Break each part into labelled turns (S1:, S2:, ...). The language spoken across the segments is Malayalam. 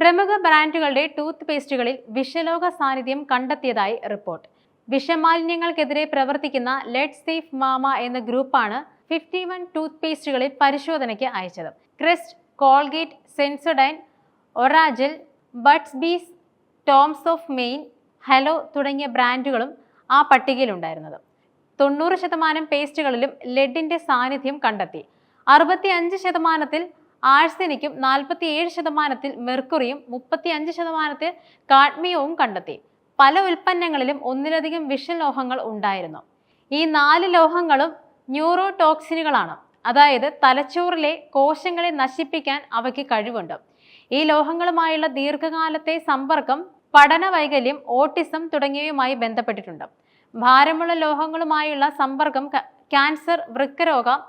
S1: പ്രമുഖ ബ്രാൻഡുകളുടെ ടൂത്ത് പേസ്റ്റുകളിൽ വിഷലോക സാന്നിധ്യം കണ്ടെത്തിയതായി റിപ്പോർട്ട്. വിഷമാലിന്യങ്ങൾക്കെതിരെ പ്രവർത്തിക്കുന്ന ലെഡ് സേഫ് മാമ എന്ന ഗ്രൂപ്പാണ് ഫിഫ്റ്റി വൺ ടൂത്ത് പേസ്റ്റുകളിൽ പരിശോധനയ്ക്ക് അയച്ചത്. Crest Colgate Sensodyne Orajel Burt's Bees Tom's of Maine Hello തുടങ്ങിയ ബ്രാൻഡുകളും ആ പട്ടികയിലുണ്ടായിരുന്നത്. തൊണ്ണൂറ് ശതമാനം പേസ്റ്റുകളിലും ലെഡിന്റെ സാന്നിധ്യം കണ്ടെത്തി. അറുപത്തി അഞ്ച് ശതമാനത്തിൽ ആഴ്സനിക്കും നാൽപ്പത്തി ഏഴ് ശതമാനത്തിൽ മെർക്കുറിയും മുപ്പത്തി അഞ്ച് ശതമാനത്തിൽ കാഡ്മിയവും കണ്ടെത്തി. പല ഉൽപ്പന്നങ്ങളിലും ഒന്നിലധികം വിഷലോഹങ്ങൾ ഉണ്ടായിരുന്നു. ഈ നാല് ലോഹങ്ങളും ന്യൂറോടോക്സിനുകളാണ്. അതായത് തലച്ചോറിലെ കോശങ്ങളെ നശിപ്പിക്കാൻ അവയ്ക്ക് കഴിവുണ്ട്. ഈ ലോഹങ്ങളുമായുള്ള ദീർഘകാലത്തെ സമ്പർക്കം പഠന വൈകല്യം ഓട്ടിസം തുടങ്ങിയവയുമായി ബന്ധപ്പെട്ടിട്ടുണ്ട്. ഭാരമുള്ള ലോഹങ്ങളുമായുള്ള സമ്പർക്കം ക്യാൻസർ വൃക്കരോഗം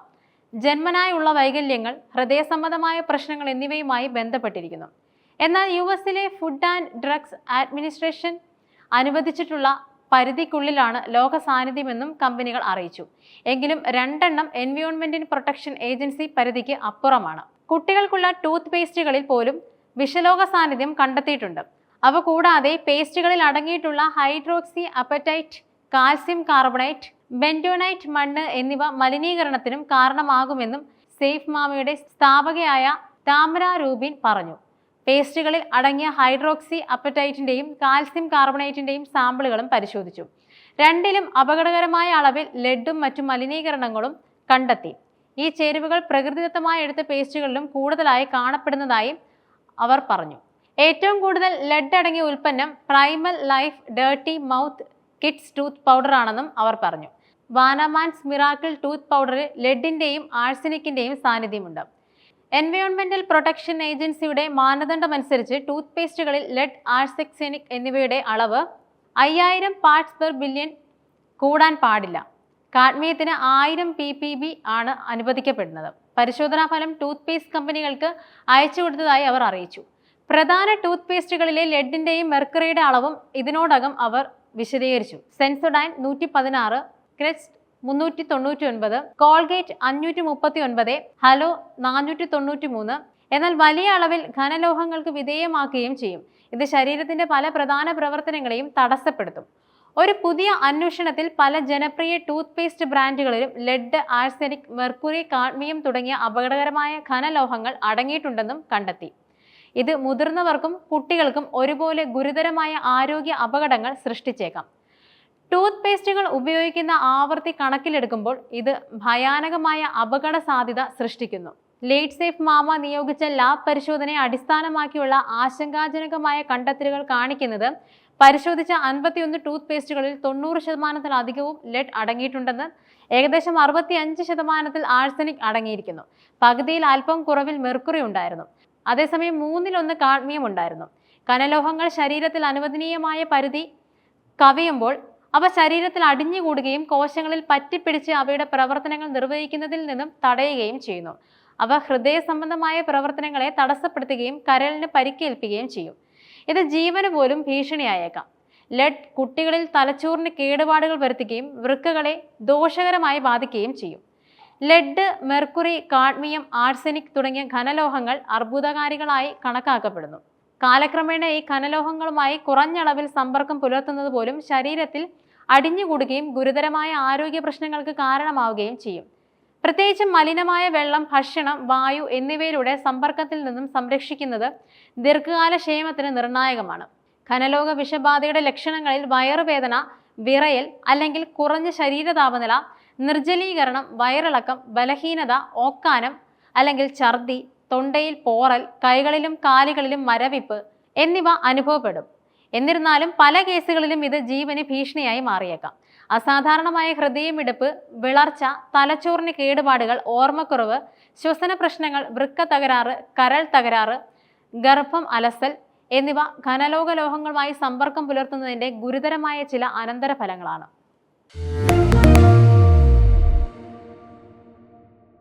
S1: ജന്മനായുള്ള വൈകല്യങ്ങൾ ഹൃദയ സംബന്ധമായ പ്രശ്നങ്ങൾ എന്നിവയുമായി ബന്ധപ്പെട്ടിരിക്കുന്നു. എന്നാൽ യു എസിലെ ഫുഡ് ആൻഡ് ഡ്രഗ്സ് അഡ്മിനിസ്ട്രേഷൻ അനുവദിച്ചിട്ടുള്ള പരിധിക്കുള്ളിലാണ് ലോക സാന്നിധ്യമെന്നും കമ്പനികൾ അറിയിച്ചു. എങ്കിലും രണ്ടെണ്ണം എൻവയോൺമെന്റ് പ്രൊട്ടക്ഷൻ ഏജൻസി പരിധിക്ക് അപ്പുറമാണ്. കുട്ടികൾക്കുള്ള ടൂത്ത് പേസ്റ്റുകളിൽ പോലും വിഷലോക സാന്നിധ്യം കണ്ടെത്തിയിട്ടുണ്ട്. അവ കൂടാതെ പേസ്റ്റുകളിൽ അടങ്ങിയിട്ടുള്ള hydroxyapatite calcium carbonate bentonite മണ്ണ് എന്നിവ മലിനീകരണത്തിനും കാരണമാകുമെന്നും സേഫ് മാമയുടെ സ്ഥാപകയായ താമര രൂപിൻ പറഞ്ഞു. പേസ്റ്റുകളിൽ അടങ്ങിയ ഹൈഡ്രോക്സി അപ്പറ്റൈറ്റിന്റെയും കാൽസ്യം കാർബണേറ്റിന്റെയും സാമ്പിളുകളും പരിശോധിച്ചു. രണ്ടിലും അപകടകരമായ അളവിൽ ലെഡും മറ്റു മലിനീകരണങ്ങളും കണ്ടെത്തി. ഈ ചേരുവകൾ പ്രകൃതിദത്തമായി എടുത്ത പേസ്റ്റുകളിലും കൂടുതലായി കാണപ്പെടുന്നതായും അവർ പറഞ്ഞു. ഏറ്റവും കൂടുതൽ ലെഡ് അടങ്ങിയ ഉൽപ്പന്നം Primal Life Dirty Mouth kids tooth പൗഡറാണെന്നും അവർ പറഞ്ഞു. വാനമാൻസ് മിറാക്കിൾ ടൂത്ത് പൗഡറിൽ ലെഡിന്റെയും ആഴ്സിനിക്കിന്റെയും സാന്നിധ്യമുണ്ട്. എൻവയോൺമെന്റൽ പ്രൊട്ടക്ഷൻ ഏജൻസിയുടെ മാനദണ്ഡമനുസരിച്ച് ടൂത്ത് പേസ്റ്റുകളിൽ ലെഡ് ആഴ്സെക്സെനിക് എന്നിവയുടെ അളവ് അയ്യായിരം പാർട്സ് പെർ ബില്യൺ കൂടാൻ പാടില്ല. കാഡ്മിയത്തിന് ആയിരം പി പി ബി ആണ് അനുവദിക്കപ്പെടുന്നത്. പരിശോധനാ ഫലം ടൂത്ത് പേസ്റ്റ് കമ്പനികൾക്ക് അയച്ചു കൊടുത്തതായി അവർ അറിയിച്ചു. പ്രധാന ടൂത്ത് പേസ്റ്റുകളിലെ ലെഡിന്റെയും മെർക്കറിയുടെ അളവും ഇതിനോടകം അവർ വിശദീകരിച്ചു. സെൻസോഡൈൻ നൂറ്റി പതിനാറ് ക്രെസ്റ്റ് മുന്നൂറ്റി തൊണ്ണൂറ്റി ഒൻപത് കോൾഗേറ്റ് അഞ്ഞൂറ്റി മുപ്പത്തി ഒൻപത് ഹലോ നാനൂറ്റി തൊണ്ണൂറ്റി മൂന്ന് എന്നാൽ വലിയ അളവിൽ ഘനലോഹങ്ങൾക്ക് വിധേയമാക്കുകയും ചെയ്യും. ഇത് ശരീരത്തിന്റെ പല പ്രധാന പ്രവർത്തനങ്ങളെയും തടസ്സപ്പെടുത്തും. ഒരു പുതിയ അന്വേഷണത്തിൽ പല ജനപ്രിയ ടൂത്ത് പേസ്റ്റ് ബ്രാൻഡുകളിലും ലെഡ് ആഴ്സനിക് മെർക്കുറി കാഡ്മിയം തുടങ്ങിയ അപകടകരമായ ഘനലോഹങ്ങൾ അടങ്ങിയിട്ടുണ്ടെന്നും കണ്ടെത്തി. ഇത് മുതിർന്നവർക്കും കുട്ടികൾക്കും ഒരുപോലെ ഗുരുതരമായ ആരോഗ്യ അപകടങ്ങൾ സൃഷ്ടിച്ചേക്കാം. ടൂത്ത് പേസ്റ്റുകൾ ഉപയോഗിക്കുന്ന ആവർത്തി കണക്കിലെടുക്കുമ്പോൾ ഇത് ഭയാനകമായ അപകട സാധ്യത സൃഷ്ടിക്കുന്നു. ലേറ്റ് സേഫ് മാമ നിയോഗിച്ച ലാബ് പരിശോധനയെ അടിസ്ഥാനമാക്കിയുള്ള ആശങ്കാജനകമായ കണ്ടെത്തലുകൾ കാണിക്കുന്നത് പരിശോധിച്ച അൻപത്തിയൊന്ന് ടൂത്ത് പേസ്റ്റുകളിൽ തൊണ്ണൂറ് ശതമാനത്തിലധികവും ലെഡ് അടങ്ങിയിട്ടുണ്ടെന്ന് ഏകദേശം അറുപത്തി അഞ്ച് ശതമാനത്തിൽ ആഴ്സനിക് അടങ്ങിയിരിക്കുന്നു. പകുതിയിൽ അല്പം കുറവിൽ മെർക്കുറി ഉണ്ടായിരുന്നു. അതേസമയം മൂന്നിലൊന്ന് കാഡ്മിയം ഉണ്ടായിരുന്നു കനലോഹങ്ങൾ ശരീരത്തിൽ അനുവദനീയമായ പരിധി കവിയുമ്പോൾ അവ ശരീരത്തിൽ അടിഞ്ഞുകൂടുകയും കോശങ്ങളിൽ പറ്റിപ്പിടിച്ച് അവയുടെ പ്രവർത്തനങ്ങൾ നിർവഹിക്കുന്നതിൽ നിന്നും തടയുകയും ചെയ്യുന്നു. അവ ഹൃദയ സംബന്ധമായ പ്രവർത്തനങ്ങളെ തടസ്സപ്പെടുത്തുകയും കരളിന് പരിക്കേൽപ്പിക്കുകയും ചെയ്യും. ഇത് ജീവന് പോലും ഭീഷണിയായേക്കാം. ലെഡ് കുട്ടികളിൽ തലച്ചോറിന് കേടുപാടുകൾ വരുത്തുകയും വൃക്കകളെ ദോഷകരമായി ബാധിക്കുകയും ചെയ്യും. ലെഡ് മെർക്കുറി കാഡ്മിയം ആർസെനിക് തുടങ്ങിയ ഘനലോഹങ്ങൾ അർബുദകാരികളായി കണക്കാക്കപ്പെടുന്നു. കാലക്രമേണ ഈ ഘനലോഹങ്ങളുമായി കുറഞ്ഞളവിൽ സമ്പർക്കം പുലർത്തുന്നത് പോലും ശരീരത്തിൽ അടിഞ്ഞുകൂടുകയും ഗുരുതരമായ ആരോഗ്യ പ്രശ്നങ്ങൾക്ക് കാരണമാവുകയും ചെയ്യും. പ്രത്യേകിച്ചും മലിനമായ വെള്ളം ഭക്ഷണം വായു എന്നിവയിലൂടെ സമ്പർക്കത്തിൽ നിന്നും സംരക്ഷിക്കുന്നത് ദീർഘകാല ക്ഷേമത്തിന് നിർണായകമാണ്. ഖനലോക വിഷബാധയുടെ ലക്ഷണങ്ങളിൽ വയറുവേദന വിറയൽ അല്ലെങ്കിൽ കുറഞ്ഞ ശരീര താപനില നിർജലീകരണം വയറിളക്കം ബലഹീനത ഓക്കാനം അല്ലെങ്കിൽ ഛർദി തൊണ്ടയിൽ പോറൽ കൈകളിലും കാലുകളിലും മരവിപ്പ് എന്നിവ അനുഭവപ്പെടും. എന്നിരുന്നാലും പല കേസുകളിലും ഇത് ജീവന് ഭീഷണിയായി മാറിയേക്കാം. അസാധാരണമായ ഹൃദയമിടിപ്പ് വിളർച്ച തലച്ചോറിന് കേടുപാടുകൾ ഓർമ്മക്കുറവ് ശ്വസന പ്രശ്നങ്ങൾ വൃക്ക തകരാറ് കരൾ തകരാറ് ഗർഭം അലസൽ എന്നിവ ഘനലോക ലോഹങ്ങളുമായി സമ്പർക്കം പുലർത്തുന്നതിന്റെ ഗുരുതരമായ ചില അനന്തരഫലങ്ങളാണ്.